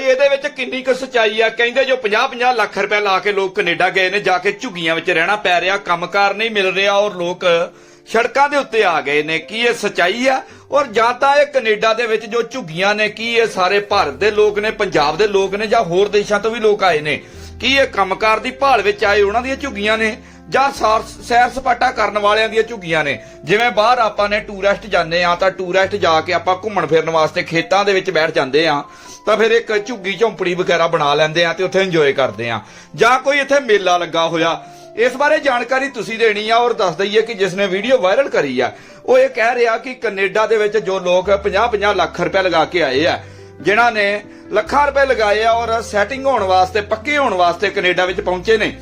ਭਾਈ, ਇਹਦੇ ਵਿੱਚ ਕਿੰਨੀ ਕੁ ਸਚਾਈ ਆ? ਕਹਿੰਦੇ ਜੋ 50-50 ਲੱਖ ਰੁਪਏ ਲਾ ਕੇ ਲੋਕ ਕੈਨੇਡਾ ਗਏ ਨੇ, ਜਾ ਕੇ ਝੁੱਗੀਆਂ ਵਿੱਚ ਰਹਿਣਾ ਪੈ ਰਿਹਾ, ਕੰਮਕਾਰ ਨਹੀਂ ਮਿਲ ਰਿਹਾ ਔਰ ਲੋਕ ਸੜਕਾਂ ਦੇ ਉੱਤੇ ਆ ਗਏ ਨੇ। ਕੀ ਇਹ ਸਚਾਈ ਆ? ਔਰ ਜਾਂ ਤਾਂ ਇਹ ਕੈਨੇਡਾ ਦੇ ਵਿੱਚ ਜੋ ਝੁੱਗੀਆਂ ਨੇ, ਕੀ ਇਹ ਸਾਰੇ ਭਾਰਤ ਦੇ ਲੋਕ ਨੇ, ਪੰਜਾਬ ਦੇ ਲੋਕ ਨੇ ਜਾਂ ਹੋਰ ਦੇਸ਼ਾਂ ਤੋਂ ਵੀ ਲੋਕ ਆਏ ਨੇ? ਕੀ ਇਹ ਕੰਮਕਾਰ ਦੀ ਭਾਲ ਵਿੱਚ ਆਏ ਉਹਨਾਂ ਦੀਆਂ ਝੁੱਗੀਆਂ ਨੇ? ਜਾਂ ਸਾਰ- ਸੈਰ ਸਪਾਟਾ ਕਰਨ ਵਾਲਿਆਂ ਦੀਆਂ ਝੁੱਗੀਆਂ ਨੇ। ਜਿਵੇਂ ਬਾਹਰ ਆਪਾਂ ਨੇ ਟੂਰਿਸਟ ਜਾਂਦੇ ਆ ਤਾਂ ਟੂਰਿਸਟ ਜਾ ਕੇ ਆਪਾਂ ਘੁੰਮਣ ਫਿਰਨ ਵਾਸਤੇ ਖੇਤਾਂ ਦੇ ਵਿੱਚ ਬੈਠ ਜਾਂਦੇ ਆ ਤਾਂ ਫਿਰ ਇੱਕ ਝੁੱਗੀ ਝੌਂਪੜੀ ਵਗੈਰਾ ਬਣਾ ਲੈਂਦੇ ਆ ਤੇ ਉੱਥੇ ਇੰਜੋਏ ਕਰਦੇ ਆ ਜਾਂ ਕੋਈ ਇੱਥੇ ਮੇਲਾ ਲੱਗਾ ਹੋਇਆ, ਇਸ ਬਾਰੇ ਜਾਣਕਾਰੀ ਤੁਸੀਂ ਦੇਣੀ ਆ ਔਰ ਦੱਸ ਦਈਏ ਕਿ ਜਿਸ ਨੇ ਵੀਡੀਓ ਵਾਇਰਲ ਕਰੀ ਆ, ਉਹ ਇਹ ਕਹਿ ਰਿਹਾ ਕਿ ਕੈਨੇਡਾ ਦੇ ਵਿੱਚ ਜੋ ਲੋਕ 50-50 ਲੱਖ ਰੁਪਏ ਲਗਾ ਕੇ ਆਏ ਆ, ਜਿਨ੍ਹਾਂ ਨੇ ਲੱਖਾਂ ਰੁਪਏ ਲਗਾਏ ਆ ਔਰ ਸੈਟਿੰਗ ਹੋਣ ਵਾਸਤੇ, ਪੱਕੇ ਹੋਣ ਵਾਸਤੇ ਕੈਨੇਡਾ ਵਿੱਚ ਪਹੁੰਚੇ ਨੇ।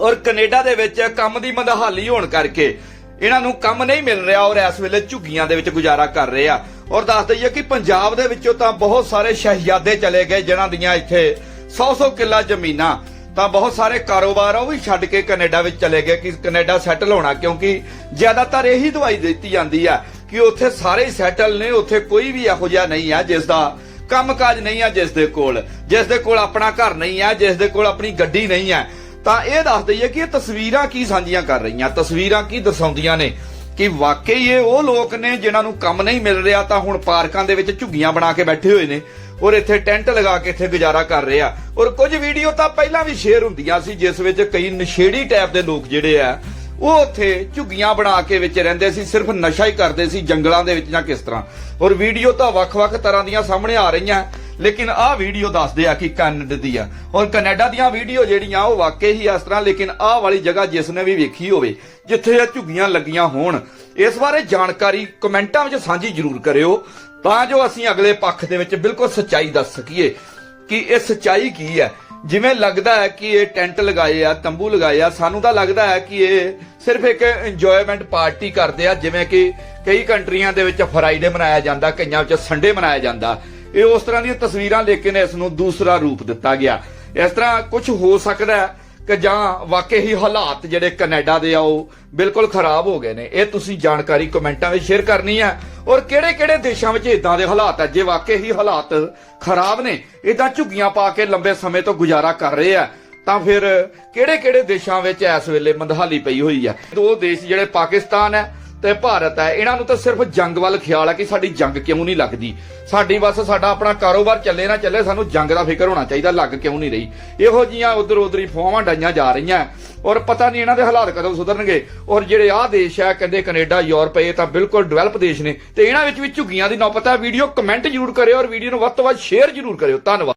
ਔਰ ਕੈਨੇਡਾ ਦੇ ਵਿੱਚ ਕੰਮ ਦੀ ਮੰਦਹਾਲੀ ਹੋਣ ਕਰਕੇ ਇਹਨਾਂ ਨੂੰ ਕੰਮ ਨਹੀਂ ਮਿਲ ਰਿਹਾ ਔਰ ਇਸ ਵੇਲੇ ਝੁੱਗੀਆਂ ਦੇ ਵਿੱਚ ਗੁਜ਼ਾਰਾ ਕਰ ਰਹੇ ਆ। ਔਰ ਦੱਸ ਦਈਏ ਕਿ ਪੰਜਾਬ ਦੇ ਵਿੱਚੋਂ ਤਾਂ ਬਹੁਤ ਸਾਰੇ ਸ਼ਹਿਜ਼ਾਦੇ ਚਲੇ ਗਏ, ਜਿਨ੍ਹਾਂ ਦੀਆਂ ਇੱਥੇ 100-100 ਕਿੱਲਾ ਜ਼ਮੀਨਾਂ। ਤਾਂ ਬਹੁਤ ਸਾਰੇ ਕਾਰੋਬਾਰ ਉਹ ਵੀ ਛੱਡ ਕੇ ਕੈਨੇਡਾ ਵਿੱਚ ਚਲੇ ਗਏ ਕਿ ਕੈਨੇਡਾ ਸੈਟਲ ਹੋਣਾ, ਕਿਉਂਕਿ ਜ਼ਿਆਦਾਤਰ ਇਹੀ ਦਵਾਈ ਦਿੱਤੀ ਜਾਂਦੀ ਆ ਕਿ ਉੱਥੇ ਸਾਰੇ ਸੈਟਲ ਨੇ, ਉੱਥੇ ਕੋਈ ਵੀ ਇਹੋ ਜਿਹਾ ਨਹੀਂ ਆ, ਜਿਸ ਦਾ ਕੰਮਕਾਜ ਨਹੀਂ ਆ, ਜਿਸ ਦੇ ਕੋਲ। ਜਿਸ ਦੇ ਕੋਲ ਆਪਣਾ ਘਰ ਨਹੀਂ ਆ, ਜਿਸ ਦੇ ਕੋਲ ਆਪਣੀ ਗੱਡੀ ਨਹੀਂ ਆ। ਤਾਂ ਇਹ ਦੱਸ ਦਈਏ ਕਿ ਇਹ ਤਸਵੀਰਾਂ ਕੀ ਸਾਂਝੀਆਂ ਕਰ ਰਹੀਆਂ? ਤਸਵੀਰਾਂ ਕੀ ਦਰਸਾਉਂਦੀਆਂ ਨੇ? ਕਿ ਵਾਕਈ ਇਹ ਉਹ ਲੋਕ ਨੇ ਜਿਨ੍ਹਾਂ ਨੂੰ ਕੰਮ ਨਹੀਂ ਮਿਲ ਰਿਹਾ, ਤਾਂ ਹੁਣ ਪਾਰਕਾਂ ਦੇ ਵਿੱਚ ਝੁੱਗੀਆਂ ਬਣਾ ਕੇ ਬੈਠੇ ਹੋਏ ਨੇ ਔਰ ਇੱਥੇ ਟੈਂਟ ਲਗਾ ਕੇ ਇੱਥੇ ਗੁਜ਼ਾਰਾ ਕਰ ਰਹੇ ਆ। ਔਰ ਕੁਝ ਵੀਡੀਓ ਤਾਂ ਪਹਿਲਾਂ ਵੀ ਸ਼ੇਅਰ ਹੁੰਦੀਆਂ ਸੀ, ਜਿਸ ਵਿੱਚ ਕਈ ਨਸ਼ੇੜੀ ਟਾਈਪ ਦੇ ਲੋਕ ਜਿਹੜੇ ਆ ਉਹ ਉੱਥੇ ਝੁੱਗੀਆਂ ਬਣਾ ਕੇ ਵਿੱਚ ਰਹਿੰਦੇ ਸੀ, ਸਿਰਫ ਨਸ਼ਾ ਹੀ ਕਰਦੇ ਸੀ ਜੰਗਲਾਂ ਦੇ ਵਿੱਚ ਜਾਂ ਕਿਸ ਤਰ੍ਹਾਂ। ਔਰ ਵੀਡੀਓ ਤਾਂ ਵੱਖ-ਵੱਖ ਤਰ੍ਹਾਂ ਦੀਆਂ ਸਾਹਮਣੇ ਆ ਰਹੀਆਂ, ਲੇਕਿਨ ਆਹ ਵੀਡੀਓ ਦੱਸਦੇ ਆ ਕਿ ਕੈਨੇਡਾ ਦੀ ਆ। ਔਰ ਕੈਨੇਡਾ ਦੀਆਂ ਵੀਡੀਓ ਜਿਹੜੀਆਂ, ਉਹ ਵਾਕਈ ਹੀ ਇਸ ਤਰ੍ਹਾਂ, ਲੇਕਿਨ ਆਹ ਵਾਲੀ ਜਗ੍ਹਾ ਜਿਸ ਨੇ ਵੀ ਵੇਖੀ ਹੋਵੇ, ਜਿੱਥੇ ਇਹ ਝੁੱਗੀਆਂ ਲੱਗੀਆਂ ਹੋਣ, ਇਸ ਬਾਰੇ ਜਾਣਕਾਰੀ ਕਮੈਂਟਾਂ ਵਿੱਚ ਸਾਂਝੀ ਜ਼ਰੂਰ ਕਰਿਓ, ਤਾਂ ਜੋ ਅਸੀਂ ਅਗਲੇ ਪੱਖ ਦੇ ਵਿੱਚ ਬਿਲਕੁਲ ਸੱਚਾਈ ਦੱਸ ਸਕੀਏ ਕਿ ਇਹ ਸੱਚਾਈ ਕੀ ਹੈ। ਜਿਵੇਂ ਲੱਗਦਾ ਹੈ ਕਿ ਇਹ ਟੈਂਟ ਲਗਾਏ ਆ, ਤੰਬੂ ਲਗਾਏ ਆ, ਸਾਨੂੰ ਤਾਂ ਲੱਗਦਾ ਹੈ ਕਿ ਇਹ ਸਿਰਫ ਇੱਕ ਇੰਜੋਇਮੈਂਟ ਪਾਰਟੀ ਕਰਦੇ ਆ, ਜਿਵੇਂ ਕਿ ਕਈ ਕੰਟਰੀਆਂ ਦੇ ਵਿੱਚ ਫਰਾਈਡੇ ਮਨਾਇਆ ਜਾਂਦਾ, ਕਈਆਂ ਵਿੱਚ ਸੰਡੇ ਮਨਾਇਆ ਜਾਂਦਾ। ਇਹ ਉਸ ਤਰ੍ਹਾਂ ਦੀਆਂ ਤਸਵੀਰਾਂ ਲੇਕਿਨ ਇਸ ਨੂੰ ਦੂਸਰਾ ਰੂਪ ਦਿੱਤਾ ਗਿਆ। ਇਸ ਤਰ੍ਹਾਂ ਕੁਝ ਹੋ ਸਕਦਾ ਹੈ ਕਿ ਜਾਂ ਵਾਕਈ ਹੀ ਹਾਲਾਤ ਜਿਹੜੇ ਕੈਨੇਡਾ ਦੇ ਆ, ਉਹ ਬਿਲਕੁਲ ਖਰਾਬ ਹੋ ਗਏ ਨੇ। ਇਹ ਤੁਸੀਂ ਜਾਣਕਾਰੀ ਕਮੈਂਟਾਂ ਵਿੱਚ ਸ਼ੇਅਰ ਕਰਨੀ ਹੈ। ਔਰ ਕਿਹੜੇ-ਕਿਹੜੇ ਦੇਸ਼ਾਂ ਵਿੱਚ ਇਦਾਂ ਦੇ ਹਾਲਾਤ ਹੈ ਜੇ ਵਾਕਈ ਹੀ ਹਾਲਾਤ ਖਰਾਬ ਨੇ ਇਦਾਂ ਝੁੱਗੀਆਂ ਪਾ ਕੇ ਲੰਬੇ ਸਮੇਂ ਤੋਂ ਗੁਜ਼ਾਰਾ ਕਰ ਰਹੇ ਆ, ਤਾਂ ਫਿਰ ਕਿਹੜੇ-ਕਿਹੜੇ ਦੇਸ਼ਾਂ ਵਿੱਚ ਇਸ ਵੇਲੇ ਮੰਦਹਾਲੀ ਪਈ ਹੋਈ ਹੈ ਦੋ ਦੇਸ਼ ਜਿਹੜੇ ਪਾਕਿਸਤਾਨ ਹੈ ਤੇ ਭਾਰਤ ਹੈ। ਇਹਨਾਂ ਨੂੰ ਤਾਂ ਸਿਰਫ ਜੰਗ ਵੱਲ ਖਿਆਲ ਹੈ ਕਿ ਸਾਡੀ ਜੰਗ ਕਿਉਂ ਨਹੀਂ ਲੱਗਦੀ? ਸਾਡੀ ਬਸ ਸਾਡਾ ਆਪਣਾ ਕਾਰੋਬਾਰ ਚੱਲੇ ਨਾ ਚੱਲੇ, ਸਾਨੂੰ ਜੰਗ ਦਾ ਫਿਕਰ ਹੋਣਾ ਚਾਹੀਦਾ, ਲੱਗ ਕਿਉਂ ਨਹੀਂ ਰਹੀ? ਇਹੋ ਜੀਆਂ ਉਧਰ ਉਧਰ ਹੀ ਫੋਵਾਂ ਡਾਈਆਂ ਜਾ ਰਹੀਆਂ। ਔਰ ਪਤਾ ਨਹੀਂ ਇਹਨਾਂ ਦੇ ਹਾਲਾਤ ਕਦੋਂ ਸੁਧਰਨਗੇ। ਔਰ ਜਿਹੜੇ ਆਹ ਦੇਸ਼ ਹੈ, ਕਹਿੰਦੇ ਕੈਨੇਡਾ, ਯੂਰਪ, ਇਹ ਤਾਂ ਬਿਲਕੁਲ ਡਿਵੈਲਪ ਦੇਸ਼ ਨੇ। ਤੇ ਇਹਨਾਂ ਵਿੱਚ ਵੀ ਝੁੱਗੀਆਂ ਦੀ ਨੌਪਤਾ ਹੈ। ਵੀਡੀਓ ਕਮੈਂਟ ਜ਼ਰੂਰ ਕਰਿਓ ਔਰ ਵੀਡੀਓ ਨੂੰ ਵੱਧ ਤੋਂ ਵੱਧ ਸ਼ੇਅਰ ਜ਼ਰੂਰ ਕਰਿਓ। ਧੰਨਵਾਦ।